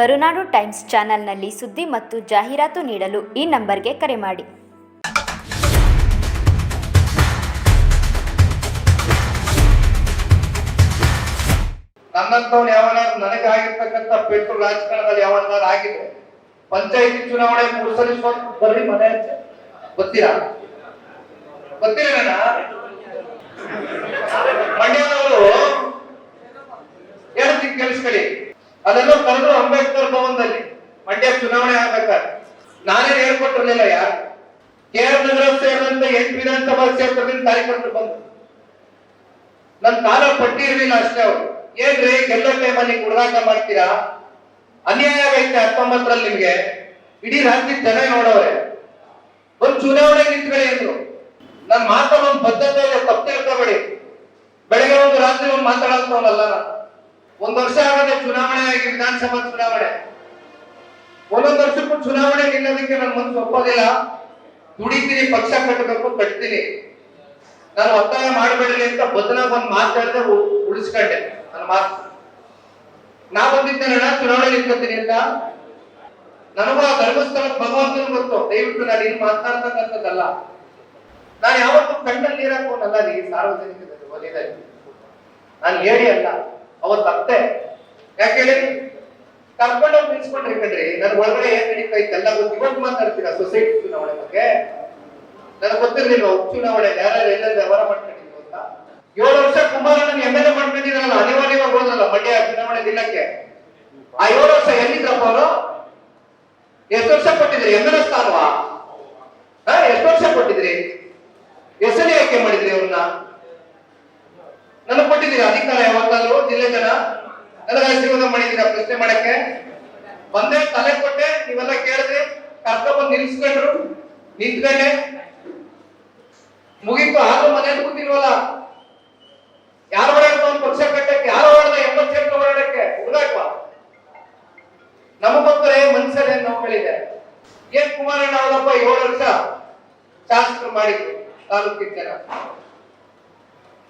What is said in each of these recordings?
ಕರುನಾಡು times ಚಾನೆಲ್ನಲ್ಲಿ ಸುದ್ದಿ ಮತ್ತು ಜಾಹೀರಾತು ನೀಡಲು ಈ ನಂಬರ್ಗೆ ಕರೆ ಮಾಡಿ. ನನ್ನಂತವ್ನು ಯಾವನಾದ್ರು ನನಗೆ ಆಗಿರ್ತಕ್ಕಂಥ ಪೆಟ್ಟು ರಾಜಕಾರಣದಲ್ಲಿ ಯಾವನಾದ್ರು ಆಗಿದೆ ಪಂಚಾಯತಿ ಚುನಾವಣೆ ಮೂರು ಸಲ ಸೋತ್ ಬರ್ರಿ ಮನೆ. ಗೊತ್ತೀರಾ? ಗೊತ್ತಿಲ್ಲ ಮಂಡ್ಯದವರು ಹೇಳ್ತೀನಿ ಕೇಳಿಸ್ಕೊಳ್ಳಿ. ಅದೆಲ್ಲೋ ಭವನದಲ್ಲಿ ಮಂಡ್ಯ ಚುನಾವಣೆ ಆಗ್ಬೇಕಾದ್ರೆ ನಾನೇ ಹೇಳ್ಕೊಟ್ಟಿರ್ಲಿಲ್ಲ ಯಾರು? ಕೆ ಆರ್ ನಗರ ಸೇರಿದಂತೆ ಎಂಟು ವಿಧಾನಸಭಾ ಕ್ಷೇತ್ರದಿಂದ ಕಾರ್ಯಕರ್ತರು ಬಂದು ನನ್ನ ಕಾಲ ಪಟ್ಟಿ ಇರಲಿಲ್ಲ ಅಷ್ಟೇ ಅವರು. ಏನ್ರಿ ಗೆಲ್ಲೋ ಟೈಮಲ್ಲಿ ಹುಡುಗಾಟ ಮಾಡ್ತೀರಾ? ಅನ್ಯಾಯ ಆಗೈತೆ ಹತ್ತೊಂಬತ್ತರಲ್ಲಿ ನಿಮ್ಗೆ. ಇಡೀ ರಾತ್ರಿ ಜನ ನೋಡೋರೆ. ಒಂದ್ ಚುನಾವಣೆ ನಿಂತ್ಕೊಳ್ಳಿ ಅಂದ್ರು. ನನ್ನ ಮಾತನ್ನ ಒಂದ್ ಬದ್ಧತೆ ಇದೆ, ತಪ್ಪು ತಿಳ್ಕೊಬೇಡಿ. ಬೆಳಗ್ಗೆ ಒಂದು ರಾತ್ರಿ ಒಂದು ಮಾತಾಡೋದಲ್ಲ ನಾನು. ಒಂದ್ ವರ್ಷ ಆಗದೆ ಚುನಾವಣೆ ಆಗಿ ವಿಧಾನಸಭಾ ಚುನಾವಣೆ. ಒಂದೊಂದು ವರ್ಷಕ್ಕೂ ಚುನಾವಣೆ ನಿಲ್ಲೋದಕ್ಕೆ ನನ್ನ ಮನಸ್ಸು ಒಪ್ಪೋದಿಲ್ಲ ದುಡಿತೀನಿ, ಪಕ್ಷ ಕಟ್ಟಬೇಕು, ಕಟ್ತೀನಿ. ನಾನು ಒತ್ತಾಯ ಮಾಡಬೇಡಲಿ ಅಂತ ಬದಲಾಗ ಒಂದು ಮಾತಾಡದೆ ಉಳಿಸ್ಕೊಂಡೆ ನನ್ನ ಮಾತು. ನಾ ಬಂದಿದ್ದೇನಣ್ಣ ಚುನಾವಣೆ ನಿಂತ್ಕೊತೀನಿ ಅಂತ. ನನಗೂ ಆ ಧರ್ಮಸ್ಥಳ ಭಗವಂತನ ಗೊತ್ತು. ದಯವಿಟ್ಟು ನಾನು ಏನು ಮಾತನಾಡ್ತಕ್ಕಂಥದ್ದಲ್ಲ ನಾನು ಯಾವತ್ತೂ ಕಣ್ಣಲ್ಲಿ ನೀರಾಕೋನಲ್ಲ ರೀ ಸಾರ್ವಜನಿಕದಲ್ಲಿ, ವಲಯದಲ್ಲಿ. ನಾನು ಹೇಳಿ ಅಲ್ಲ, ಅವತ್ತು ಅತ್ತೆ. ಯಾಕೆ ಹೇಳಿ? ಕರ್ಕೊಂಡೋಗಿ ನಿಲ್ಸ್ಕೊಂಡ್ರಿ ಕಣ್ರಿ. ನನ್ ಒಳಗಡೆ ಏನ್ ನಡೀತಾ ಇತ್ತೆಲ್ಲ ಗೊತ್ತು. ಇವತ್ತು ಮಾತಾಡ್ತೀರಾ ಸೊಸೈಟಿ ಚುನಾವಣೆ ಬಗ್ಗೆ? ನನಗೆ ಗೊತ್ತಿರ್ಲಿಲ್ಲ ಚುನಾವಣೆ ಯಾರು ಎಲ್ಲ ವ್ಯವಹಾರ ಮಾಡ್ಕೊಂಡಿದ್ರು ಅಂತ. ಏಳು ವರ್ಷ ಕುಮಾರಣ್ಣನ ಎಂ ಎಲ್ ಎ ಮಾಡ್ಕೊಂಡಿದ್ರಲ್ಲ, ಅನಿವಾರ್ಯವಾಗಿ ಹೋದ್ರಲ್ಲ ಮಂಡ್ಯ ಚುನಾವಣೆ ದಿನಕ್ಕೆ. ಆ ಏಳು ವರ್ಷ ಎಲ್ಲಿದ್ರಪ್ಪ ಅವರು? ಎಷ್ಟು ವರ್ಷ ಕೊಟ್ಟಿದ್ರಿ? ಎಂ ಎಲ್ ಎ ಸ್ಥಾನವಾ? ಎಷ್ಟು ವರ್ಷ ಕೊಟ್ಟಿದ್ರಿ? ಹೆಸರು ಯಾಕೆ ಮಾಡಿದ್ರಿ ಅವ್ರನ್ನ? ನನಗೆ ಕೊಟ್ಟಿದ್ದೀರಿ ಅಧಿಕಾರ ಯಾವಾಗಾದ್ರು ಜಿಲ್ಲೆ ಜನ? ನನಗೆ ಆಶೀರ್ವಾದ ಮಾಡಿದೀರ ಪ್ರಶ್ನೆ ಮಾಡಕ್ಕೆ. ಬಂದೆ ತಲೆ ಕೊಟ್ಟೆ, ನೀವೆಲ್ಲ ಕೇಳಿದ್ರಿ ಕರ್ಕೊಂಡ್ಬಂದು ನಿಲ್ಸ್ಕೊಂಡ್ರು ನಿಂತ್ಕೊಂಡೆ. ಮುಗೀತು ಆದ್ರೂ ಮನೇಲಿ ಕೂತಿಲ್ವಲ್ಲ? ಯಾರು ಹೊರಡಪ್ಪ ಒಂದು ಪಕ್ಷ ಕಟ್ಟಕ್ಕೆ, ಯಾರು ಓಡಾಡ ಎಂಬತ್ತು ಹೊರಡಕ್ಕೆ ಓಡಾಡಕ್ಕೆ ನಮಗೊಂದರೆ ನಮಗೊಬ್ಬರೇ ಮನ್ಸಲ್ಲಿ ನೋವುಗಳಿದೆ ಏನ್ ಕುಮಾರಣ್ಣ ಅವರಪ್ಪ ಏಳು ವರ್ಷ ಶಾಸಕರು ಮಾಡಿದ್ರು ತಾಲೂಕಿನ ಜನ.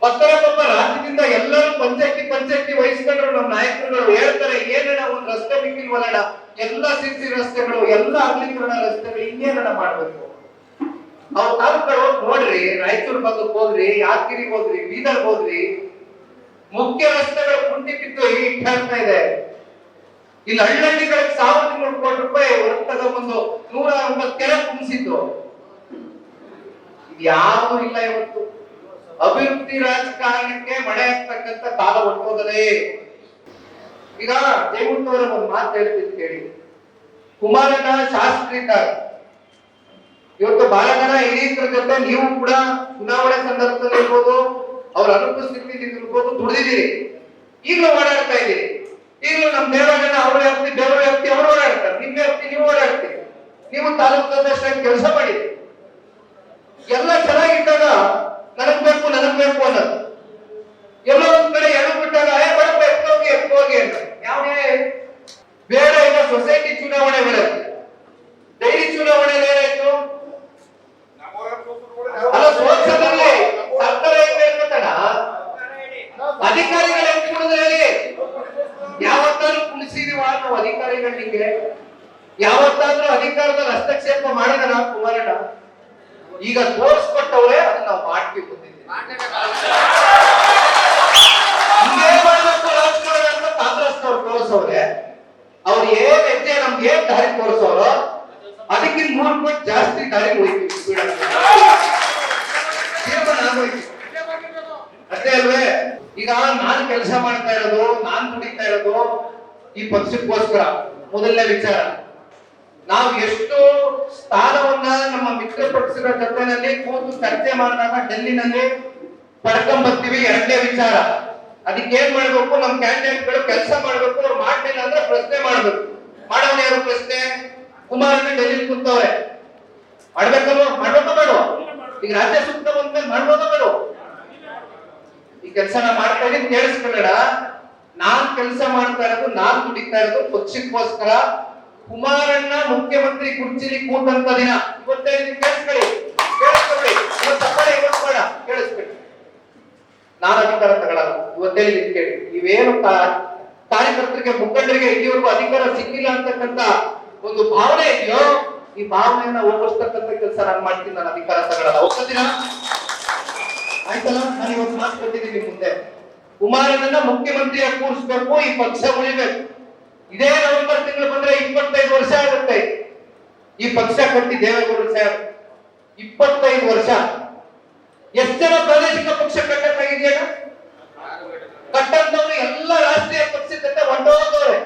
ಒಬ್ಬರೊಬ್ಬ ರಾಜ್ಯದಿಂದ ಎಲ್ಲರೂ ಪಂಚಾಯತಿ ಪಂಚಾಯತಿ ನಾಯಕರುಗಳು ಹೇಳ್ತಾರೆ ಏನಣ್ಣ ಒಂದು ರಸ್ತೆ ಬಿಕ್ಕಿಲ್ವಲ್ಲಣ್ಣ ಎಲ್ಲ ಸಿಸಿ ರಸ್ತೆಗಳು, ಎಲ್ಲ ಅಗಲೀಕರಣ ರಸ್ತೆಗಳು ಇನ್ನೇನಣ್ಣ ಮಾಡ್ಬೇಕು? ಅವ್ರ ತಾಲೂಕು ನೋಡ್ರಿ, ರಾಯಚೂರು ಭಾಗಕ್ಕೆ ಹೋದ್ರಿ, ಯಾದಗಿರಿ ಹೋದ್ರಿ, ಬೀದರ್ ಹೋದ್ರಿ, ಮುಖ್ಯ ರಸ್ತೆಗಳು ಕುಂಟಿ ಬಿದ್ದು ಹಿಟ್ ಆಗ್ತಾ ಇದೆ. ಇಲ್ಲಿ ಹಳ್ಳಹಳ್ಳಿಗಳಿಗೆ ಸಾವಿರದ ನೂರು ಕೋಟಿ ರೂಪಾಯಿ ಹೊರಗೆ ತಗೊಂಡ್ಬಂದು ನೂರ ಒಂಬತ್ತು ಕೆರೆ ತುಂಬಿಸಿದ್ದು ಯಾರು ಇಲ್ಲ ಇವತ್ತು. ಅಭಿವೃದ್ಧಿ ರಾಜಕಾರಣಕ್ಕೆ ಮಳೆ ಆಗ್ತಕ್ಕಂಥ ಕಾಲ ಹೊಟ್ಟೋಗದೆ ಈಗ ಜಯಮೂರ್ತಿ ಅವರ ಒಂದು ಮಾತು ಹೇಳ್ತಿದ್ ಕೇಳಿ. ಕುಮಾರನ ಶಾಸಕರಿದ್ದಾರೆ ಇವತ್ತು ಬಾಲಕನ ಹಿರಿಯರ ಜೊತೆ ನೀವು ಕೂಡ ಚುನಾವಣೆ ಸಂದರ್ಭದಲ್ಲಿ ಇರ್ಬೋದು, ಅವ್ರ ಅನುಪಸ್ಥಿತಿ ಇರ್ಬೋದು, ದುಡಿದಿದ್ದೀರಿ. ಈಗಲೂ ಓಡಾಡ್ತಾ ಇದ್ದೀರಿ. ಈಗಲೂ ನಮ್ಮ ದೇವರನ್ನ ಅವ್ರ ವ್ಯಾಪ್ತಿ ದೇವರ ವ್ಯಾಪ್ತಿ ಅವರು ಓಡಾಡ್ತಾರೆ. ನಿಮ್ಮ ವ್ಯಾಪ್ತಿ ನೀವು ಓಡಾಡ್ತೀರಿ. ನೀವು ತಾಲೂಕು ಅಧ್ಯಕ್ಷರಾಗಿ ಕೆಲಸ ಮಾಡಿದ್ರಿ ಎಲ್ಲ ಚೆನ್ನಾಗಿದ್ದಾಗ ನನಗ್ ಬೇಕು ನನಗ್ ಬೇಕು ಅನ್ನೋದು ಎಲ್ಲೋ ಒಂದ್ ಕಡೆ ಎಳು ಬಿಟ್ಟಾಗ ಏ ಬಡಪ್ಪ ಎತ್ತೋಗಿ ಎತ್ತೋಗಿ ಅಂತ ಯಾವ ಬೇಡ ಈಗ ಸೊಸೈಟಿ ಚುನಾವಣೆ ಬರುತ್ತೆ ಡೈರಿ ಚುನಾವಣೆ ಏನಾಯ್ತು ಅಲ್ಲ ಸೋಲ್ಸದಲ್ಲಿ ಸರ್ಕಾರ ಹೆಂಗ್ ಹೇಳ್ಬೇಕಣ್ಣ ಅಧಿಕಾರಿಗಳು ಹೆಂಗ್ ಕುಡಿದ್ರೆ ಹೇಳಿ ಯಾವತ್ತಾದ್ರೂ ಕುಣಿಸಿದೀವ ನಾವು ಅಧಿಕಾರಿಗಳು ನಿಂಗೆ ಯಾವತ್ತಾದ್ರೂ ಅಧಿಕಾರದಲ್ಲಿ ಹಸ್ತಕ್ಷೇಪ ಮಾಡಿದ ಕುಮಾರಣ್ಣ. ಈಗ ತೋರಿಸ್ಕೊಟ್ಟವ್ರೆ ಅದನ್ನ ನಾವು ಮಾಡ್ತೀವಿ ಬಂದಿದ್ದೀವಿ ಹಿಂಗೇ ಮಾಡ್ಬೇಕು ರಾಜಕಾರಣ ಅವ್ರು ಏನ್ ಹೆಜ್ಜೆ, ನಮ್ಗೆ ಏನ್ ದಾರಿ ತೋರಿಸೋರು? ಅದಕ್ಕಿಂತ ಮೂರು ಪಟ್ಟು ಜಾಸ್ತಿ ದಾರಿ ಅಷ್ಟೇ ಅಲ್ವೇ, ಈಗ ನಾನ್ ಕೆಲಸ ಮಾಡ್ತಾ ಇರೋದು, ನಾನ್ ದುಡಿತಾ ಇರೋದು ಈ ಪಕ್ಷಕ್ಕೋಸ್ಕರ. ಮೊದಲನೇ ವಿಚಾರ. ನಾವು ಎಷ್ಟು ಸ್ಥಾನವನ್ನ ನಮ್ಮ ಮಿತ್ರ ಪಕ್ಷದ ಜೊತೆನಲ್ಲಿ ಕೂತು ಚರ್ಚೆ ಮಾಡಿದಾಗ ಡೆಲ್ಲಿನಲ್ಲಿ ಪಡ್ಕೊಂಡ್ ಬರ್ತೀವಿ, ಎರಡನೇ ವಿಚಾರ. ಅದಕ್ಕೆ ಏನ್ ಮಾಡ್ಬೇಕು? ನಮ್ ಕ್ಯಾಂಡಿಡೇಟ್ಗಳು ಕೆಲಸ ಮಾಡ್ಬೇಕು, ಅವ್ರು ಮಾಡ್ಲಿಲ್ಲ ಅಂದ್ರೆ ಪ್ರಶ್ನೆ ಮಾಡ್ಬೇಕು. ಮಾಡೋನ್ ಯಾರು ಪ್ರಶ್ನೆ? ಕುಮಾರಣ್ಣ ಡೆಲ್ಲಿ ಕೂತವ್ರೆ. ಮಾಡ್ಬೇಕಲ್ವ? ಮಾಡ್ಬೇಕೋ ಬೇಡ ಈಗ ರಾಜ್ಯ ಸೂಕ್ತ ಬಂದ್ಮೇಲೆ ಮಾಡ್ಬೋದ ಬೇಡ ಈ ಕೆಲಸ ನಾ ಮಾಡ್ತಾ ಇದ್ದೀನಿ ಕೇಳಿಸ್ಕೊಳ್ಳೋಣ. ನಾನ್ ಕೆಲಸ ಮಾಡ್ತಾ ಇರೋದು, ನಾನ್ ದುಡಿತಾ ಇರೋದು, ಪಕ್ಷಕ್ಕೋಸ್ಕರ ಕುಮಾರಣ್ಣ ಮುಖ್ಯಮಂತ್ರಿ ಕುರ್ಚಿಲಿ ಕೂತಂತ ದಿನ. ಇವತ್ತೇ ನೀವು ಕೇಳಿಸ್ಕೊಳ್ಳಿ. ಕೇಳಿಸ್ಕೊಳ್ಳಿ. ಇವತ್ತು ತಪ್ಪಡೆ ಇವತ್ತು ಬೇಡ. ಕೇಳಿಸ್ಕೊಳ್ಳಿ. ನಾನು ಅಧಿಕಾರ ತಗೊಳ್ಳಲ್ಲ ಇವತ್ತೇ ಇಲ್ಲಿ ಕೇಳಿ. ನೀವೇನು ಕಾರ್ಯಕರ್ತರಿಗೆ ಮುಖಂಡರಿಗೆ ಇಲ್ಲಿವರೆಗೂ ಅಧಿಕಾರ ಸಿಕ್ಕಿಲ್ಲ ಅಂತಕ್ಕಂತ ಒಂದು ಭಾವನೆ ಇದೆಯೋ? ಈ ಭಾವನೆಯನ್ನ ಹೋಗಿಸ್ತಕ್ಕಂಥ ಕೆಲಸ ನಾನು ಮಾಡ್ತೀನಿ. ನಾನು ಅಧಿಕಾರ ತಗೊಳ್ಳಲ್ಲ ಒಪ್ಪತ್ತೀರಾ ಆಯ್ತಲ್ಲ? ನಾನು ಇವತ್ತು ಮಾತು ಕೊಟ್ಟಿದ್ದೀನಿ ಮುಂದೆ ಕುಮಾರನನ್ನ ಮುಖ್ಯಮಂತ್ರಿಯಾಗಿ ಕೂರಿಸ್ಬೇಕು. ಈ ಪಕ್ಷ ಉಳಿಬೇಕು. ಇದೇ ನವೆಂಬರ್ ತಿಂಗಳು ಬಂದ್ರೆ ಇಪ್ಪತ್ತೈದು ವರ್ಷ ಆಗುತ್ತೆ. ಈ ಪಕ್ಷ ಕಟ್ಟಿ ದೇವೇಗೌಡರು ಸರ್ ಇಪ್ಪತ್ತೈದು ವರ್ಷ. ಎಷ್ಟು ಜನ ಪ್ರಾದೇಶಿಕ ಪಕ್ಷ ಕಟ್ಟಕ್ಕಾಗಿದೆಯಾ? ಕಟ್ಟಂತವ್ರು ಎಲ್ಲ ರಾಷ್ಟ್ರೀಯ ಪಕ್ಷದಿಂದ ಹೊಂಟೋದವ್ರೆ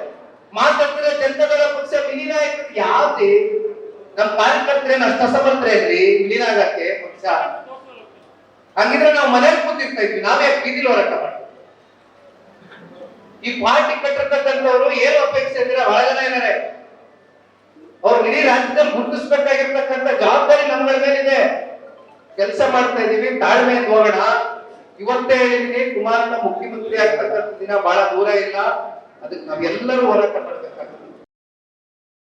ಮಾತಾಡ್ತಿರೋ ಜನತಾದಳ ಪಕ್ಷ ವಿಲೀನ ಆಯ್ತು ಯಾವ್ದೇ? ನಮ್ ಕಾರ್ಯಕರ್ತರೇನು ಅಷ್ಟ ಸಮರ್ಥರೇನ್ರಿ ವಿಲೀನ ಆಗಕ್ಕೆ ಪಕ್ಷ? ಹಂಗಿದ್ರೆ ನಾವು ಮನೇಲಿ ಕೂತಿರ್ತಾ ಇದ್ವಿ ನಾವೇ ಬೀದಿಲಿ ಹೋರಾಟ ಮಾಡ್ತೀವಿ ಈ ಪಾರ್ಟಿ ಕಟ್ಟಿರ್ತಕ್ಕಂಥವ್ರು ಏನು ಅಪೇಕ್ಷೆ ಬಹಳ ಜನ ಇದ್ದಾರೆ ಅವ್ರು ಇಡೀ ರಾಜ್ಯದಲ್ಲಿ ಗುರುತಿಸ್ಬೇಕಾಗಿರ್ತಕ್ಕಂಥ ಜವಾಬ್ದಾರಿ ನಮ್ಗಳ ಮೇಲಿದೆ. ಕೆಲಸ ಮಾಡ್ತಾ ಇದೀವಿ ತಾಳ್ಮೆ ಹೋಗೋಣ. ಇವತ್ತೇ ಹೇಳಿದೀನಿ ಕುಮಾರನ ಮುಖ್ಯಮಂತ್ರಿ ಆಗ್ತಕ್ಕಂಥ ದಿನ ಬಹಳ ದೂರ ಇಲ್ಲ. ಅದಕ್ಕೆ ನಾವೆಲ್ಲರೂ ಹೋರಾಟ ಮಾಡ್ಬೇಕಾಗ್ತದೆ.